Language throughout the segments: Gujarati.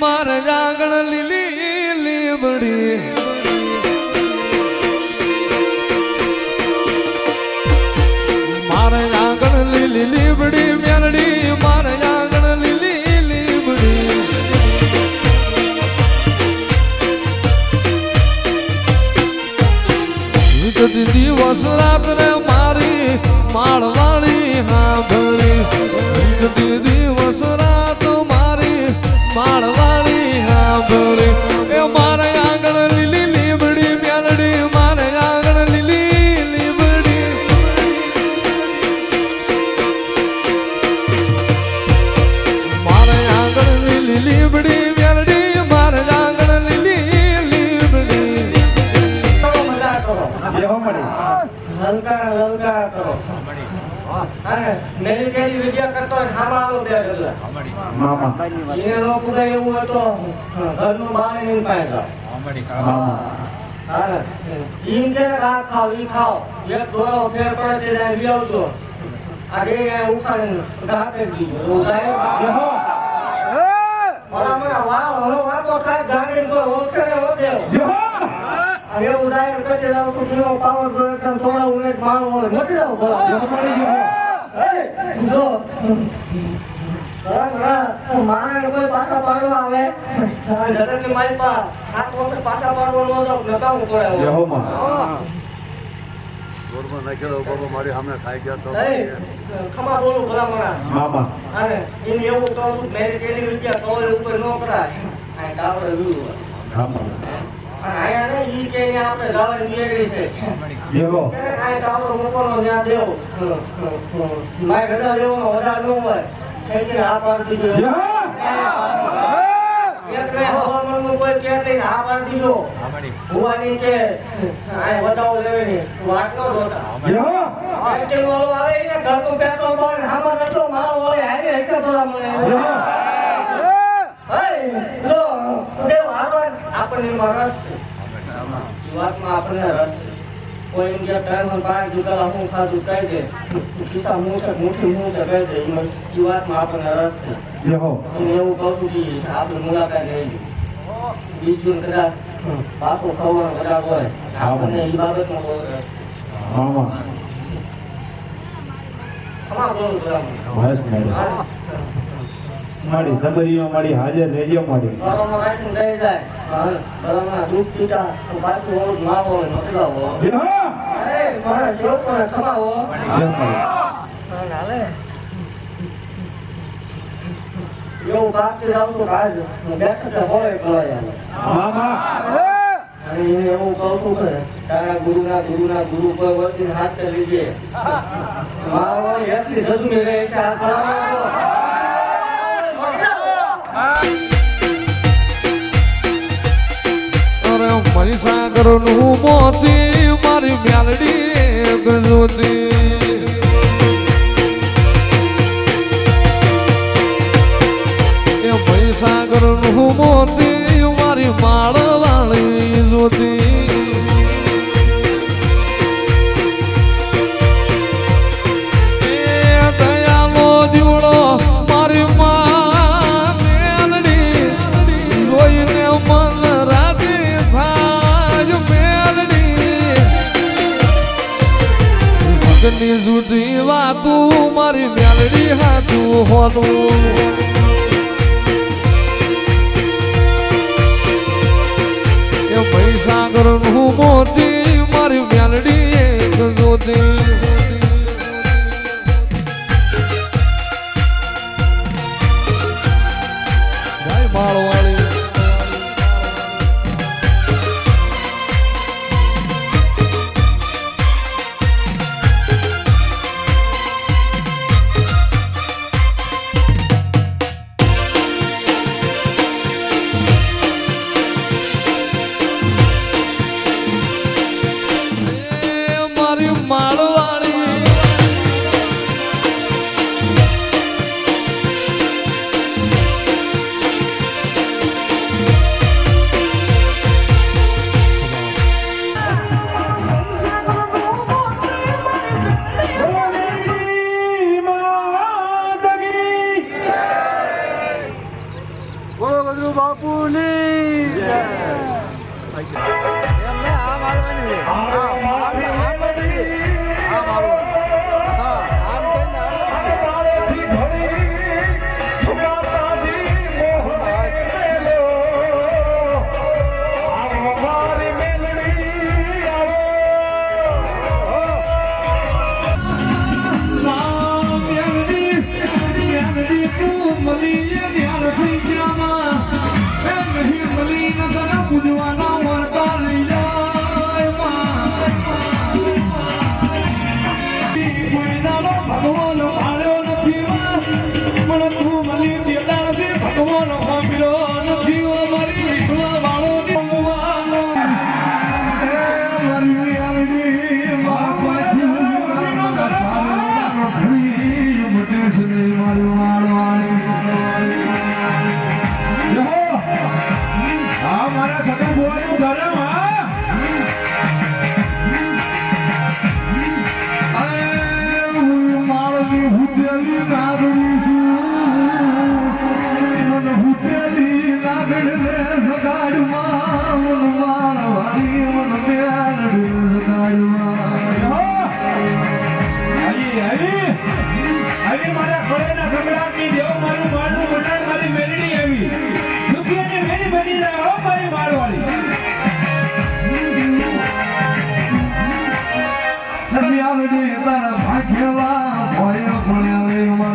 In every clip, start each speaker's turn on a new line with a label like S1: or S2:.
S1: મારે જાગણ
S2: કેરી વિદ્યા કરતો હોય આવો બે ગલ્લા.
S3: મામા.
S2: એને નો પુગાય એવું હોય તો ઘરનું બહાર નહીં જાઓ
S3: મામા
S2: હા. ઈમ કે આ ખાવ ઈ ખાવ. એક દોરો ફેર પડે છે ત્યાં લઈ આવજો. આ બે ગાય ઉખાડીને ઘા કરી દીધો ગાય
S3: બેહો
S2: મારા મને વાહ હરો વાતો ગાડી તો ઓળખે ને ઓળખે
S3: બેહો
S2: એવું થાય કે કચે જાવ તો કિલો પાવર થોડા ઉને માલ મટી જાવ કોઈ પાછા પાડવા આવે મારી પા સાત વર્ષે પાછા પાડવાનો નકામું પડે હવે.
S3: બેહો માં
S4: ગોળમાં નાખેલો બાબા મારી સામે ખાઈ ગયા તો
S2: ખમા બોલું ભલામણા
S3: મામા.
S2: અને એને એવું કહું છું વિદ્યા તો ઉપર ન કરાય. આ કાપડે વીવું
S3: મામા.
S2: અને આયા ને ઈ કે આપણે ગાવાની છે.
S3: બેહો
S2: એને કાંઈ કાપડો મૂકવાનો ત્યાં દેવો મારે રજા લેવાનો વધારે ન હોય ખેંચીને આ પાડી દીધો એટલે હવામાનનું કોઈ કે લઈને હા પાડી દીધો ભુવાની કે આ વધાવો લેવે ને વાત ન જોતા
S3: બેહો
S2: ટેસ્ટિંગ વાળો આવે એને ઘરનું પેટ્રોલ બંધ હામાં નતો મારો હોય હારે હશે થોડા મને દેવ આપણને એમાં રસ છે વાતમાં આપણને રસ છે કોઈ એમ કે ત્રણ પાંચ દુકાન હું ખાધું કહી દે. ખિસ્સા મું છે મુઠ્ઠી મું છે કહી દે. એમાં ઈ વાતમાં આપણને રસ છે. હું. એવું કહું છું કે આપણે મુલાકાત લઈ બીજું કદાચ પાકું ખવવાનું કદાચ હોય. આપણને ઈ બાબતમાં બહુ રસ ખમા બોલું બરાબર
S3: બસ મળી સબરીઓ મારી હાજર બેહો મળી
S2: એવું કહું છું કે તારા ગુરુ ના ગુરુ કોઈ વળતીને હાથ લીધે. મારો એટલી કરાવો
S1: અરે મહીસાગરનું મોતી મારી મ્યાલડી ગજોતી. એ મહીસાગરનું મોતી ભગની જુદી વાતું, મારી મેલડી હાથું હોનું એ મહીસાગરનું મોતી, મારી મેલડી એક જોતી.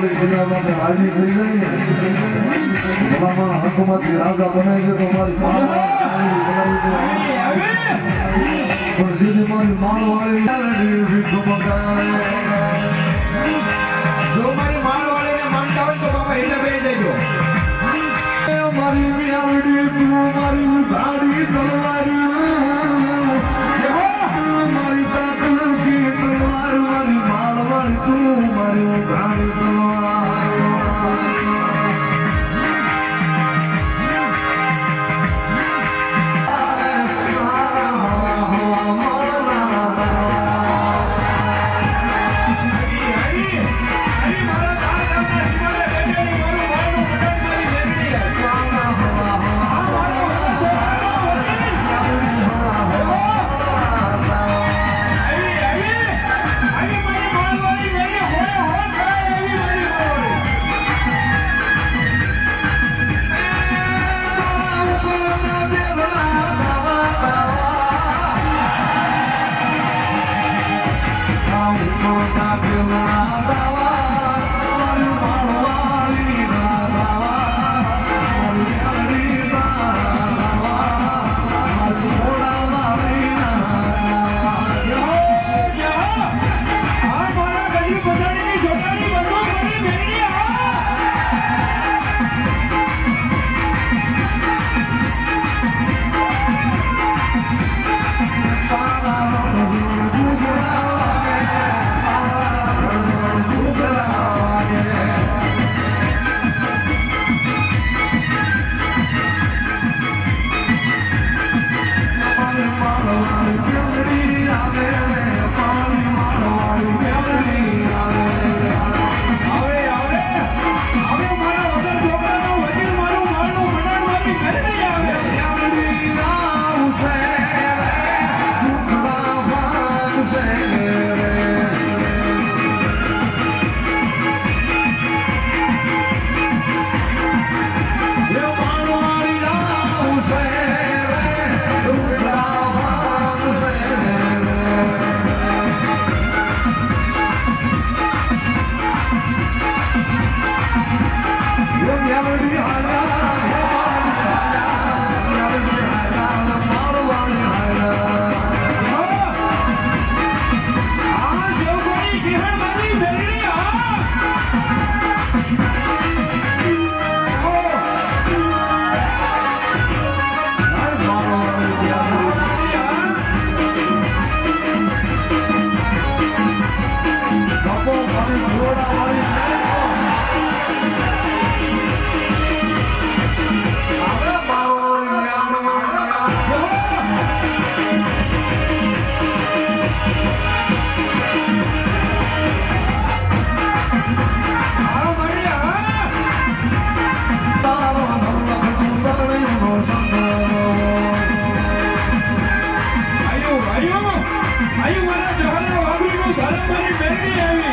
S3: કરોડી જિલ્લામાં હાજરી થઈ ગઈ ભલામાં હાથમાંથી રાજા બનાવી દે તો મારી માણ વાળી મારી
S1: વિયાવડી મારી અહીં
S3: મારા
S1: જવાના વાગરીનું ધરમ કરી બેઠી આવી